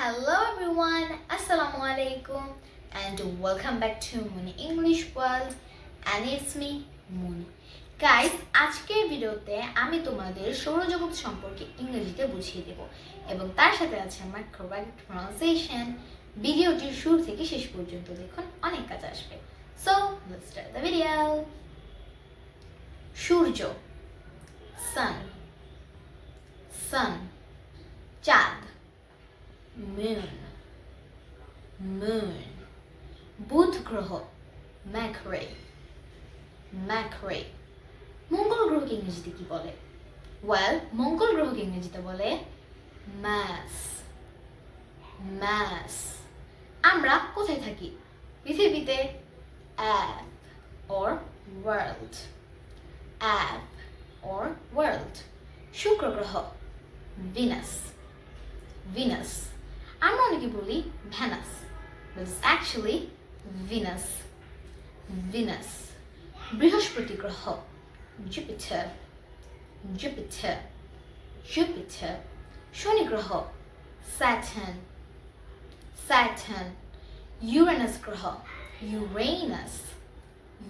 Hello everyone, Assalamu alaikum and welcome back to Moon English World. And it's me Moon. Guys আজকের ভিডিওতে আমি তোমাদের সৌরজগৎ সম্পর্কে ইংরেজিতে বুঝিয়ে দেব। এবং তার সাথে আছে আমার কারেক্ট প্রনাউন্সিয়েশন ভিডিওটির শুরু থেকে শেষ পর্যন্ত দেখুন অনেক কাজ আসবে। So let's start the video Surya sun sun চাঁদ। Moon. Moon. বুধ গ্রহ ম্যাকরে ম্যাকরে মঙ্গল গ্রহকে ইংরেজিতে কি বলে? ওয়েল মঙ্গল গ্রহকে ইংরেজিতে বলে ম্যাস ম্যাস আমরা কোথায় থাকি? পৃথিবীতে অ্যাপ or world অ্যাপ or world শুক্র গ্রহ। ভিনাস ভিনাস আমরা অনেকে বলি Venus but it's actually Venus Venus বৃহস্পতি গ্রহ Jupiter Jupiter Jupiter শনি গ্রহ Saturn Saturn Uranus গ্রহ Uranus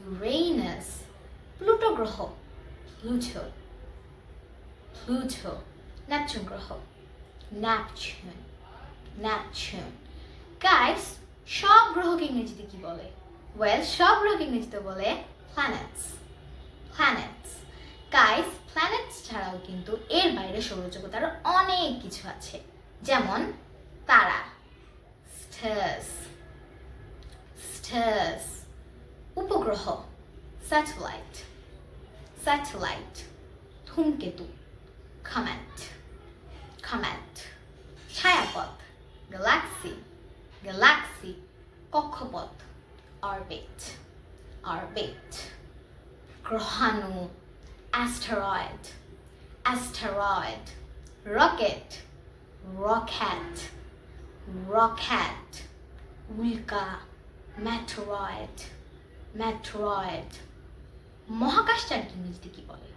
Uranus প্লুটো গ্রহ Pluto Pluto Neptune গ্রহ Neptune Neptune গাইস সব গ্রহকে ইংরেজিতে কি বলে? ওয়েল সব গ্রহকে ইংরেজিতে বলে প্ল্যানেটস প্ল্যানেটস গাইস প্ল্যানেটস ছাড়াও কিন্তু এর বাইরে সৌরজগৎ আরও অনেক কিছু আছে। যেমন তারা। স্টার্স স্টার্স উপগ্রহ। স্যাটেলাইট স্যাটেলাইট ধূমকেতু। কমেট কমেট ছায়াপথ। গ্যালাক্সি গ্যালাক্সি কক্ষপথ. Orbit orbit গ্রহাণু asteroid asteroid rocket rocket rocket উল্কা ম্যাটরয়েড ম্যাটরয়েড মহাকাশচারীকে ইংরেজিতে কি বলে?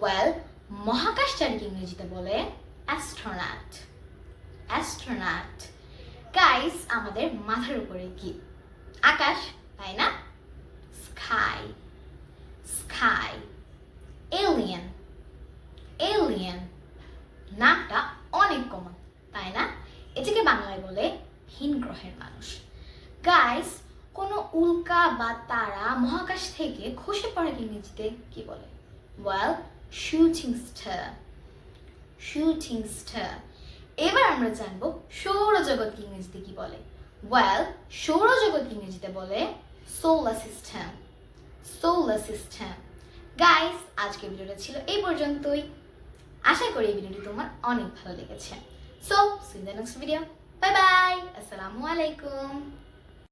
ওয়েল মহাকাশচারীকে ইংরেজিতে বলে? অ্যাস্ট্রোনাট অ্যাস্ট্রোনাট গাইস আমাদের মাথার উপরে কি? আকাশ, তাই না? স্কাই স্কাই এলিয়েন এলিয়েন নামটা অনেক কমন তাই না? এটাকে বাংলায় বলে ভিন গ্রহের মানুষ। গাইস কোনো উল্কা বা তারা মহাকাশ থেকে খসে পড়াকে ইংরেজিতে কি বলে? Well shooting star shooting star এবার আমরা জানব সৌরজগৎ ইংরেজিতে কি বলে? ওয়েল সৌরজগৎ ইংরেজিতে বলে? Solar system solar system guys আজকের ভিডিওটা ছিল এই পর্যন্তই। আশা করি এই ভিডিওটি তোমার অনেক ভালো লেগেছে। So see the next video bye bye আসসালামু আলাইকুম।